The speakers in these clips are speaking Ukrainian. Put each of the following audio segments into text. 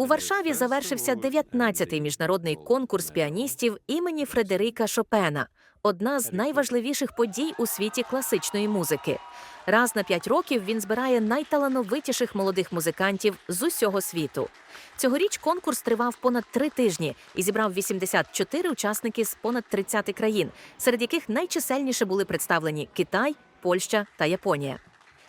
У Варшаві завершився 19-й міжнародний конкурс піаністів імені Фредерика Шопена, одна з найважливіших подій у світі класичної музики. Раз на п'ять років він збирає найталановитіших молодих музикантів з усього світу. Цьогоріч конкурс тривав понад три тижні і зібрав 84 учасники з понад 30 країн, серед яких найчисельніше були представлені Китай, Польща та Японія.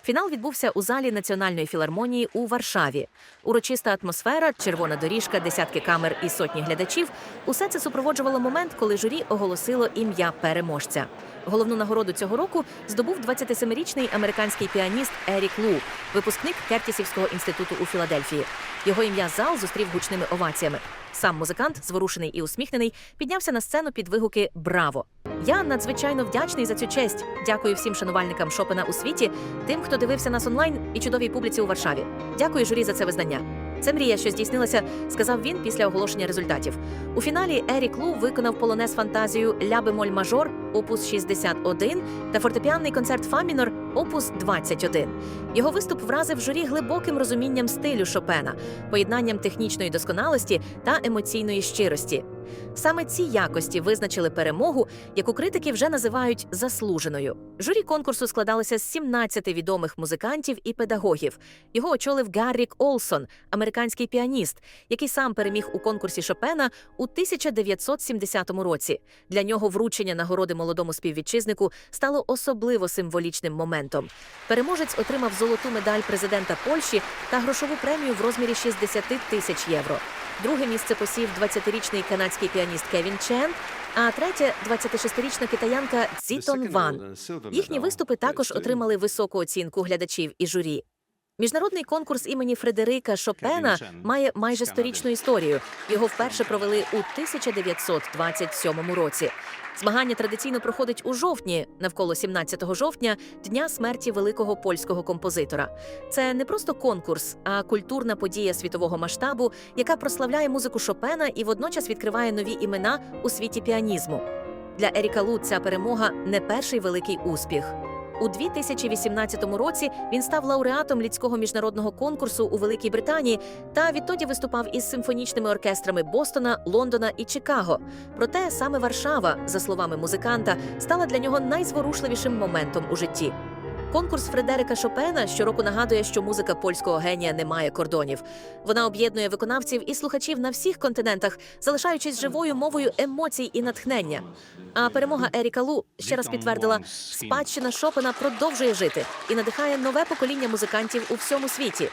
Фінал відбувся у залі Національної філармонії у Варшаві. Урочиста атмосфера, червона доріжка, десятки камер і сотні глядачів. Усе це супроводжувало момент, коли журі оголосило ім'я переможця. Головну нагороду цього року здобув 27-річний американський піаніст Ерік Лу, випускник Кертісівського інституту у Філадельфії. Його ім'я зал зустрів гучними оваціями. Сам музикант, зворушений і усміхнений, піднявся на сцену під вигуки Браво! Я надзвичайно вдячний за цю честь. Дякую всім шанувальникам Шопена у світі, тим, хто дивився нас онлайн і чудовій публіці у Варшаві. Дякую журі за це визнання. Це мрія, що здійснилася, сказав він після оголошення результатів. У фіналі Ерік Лу виконав полонез фантазію Ля бемоль мажор, опус 61 та фортепіанний концерт Фа мінор, опус 21. Його виступ вразив журі глибоким розумінням стилю Шопена, поєднанням технічної досконалості та емоційної щирості. Саме ці якості визначили перемогу, яку критики вже називають заслуженою. Журі конкурсу складалося з 17 відомих музикантів і педагогів. Його очолив Гаррік Олсон, американський піаніст, який сам переміг у конкурсі Шопена у 1970 році. Для нього вручення нагороди молодому співвітчизнику стало особливо символічним моментом. Переможець отримав золоту медаль президента Польщі та грошову премію в розмірі 60 тисяч євро. Друге місце посів 20-річний канадський піаніст Кевін Чен, а третє 26-річна китаянка Цітон Ван. Їхні виступи також отримали високу оцінку глядачів і журі. Міжнародний конкурс імені Фредерика Шопена має майже сторічну історію. Його вперше провели у 1927 році. Змагання традиційно проходить у жовтні, навколо 17 жовтня, дня смерті великого польського композитора. Це не просто конкурс, а культурна подія світового масштабу, яка прославляє музику Шопена і водночас відкриває нові імена у світі піанізму. Для Еріка Лу ця перемога не перший великий успіх. У 2018 році він став лауреатом лідського міжнародного конкурсу у Великій Британії та відтоді виступав із симфонічними оркестрами Бостона, Лондона і Чикаго. Проте саме Варшава, за словами музиканта, стала для нього найзворушливішим моментом у житті. Конкурс Фредерика Шопена щороку нагадує, що музика польського генія не має кордонів. Вона об'єднує виконавців і слухачів на всіх континентах, залишаючись живою мовою емоцій і натхнення. А перемога Еріка Лу ще раз підтвердила, спадщина Шопена продовжує жити і надихає нове покоління музикантів у всьому світі.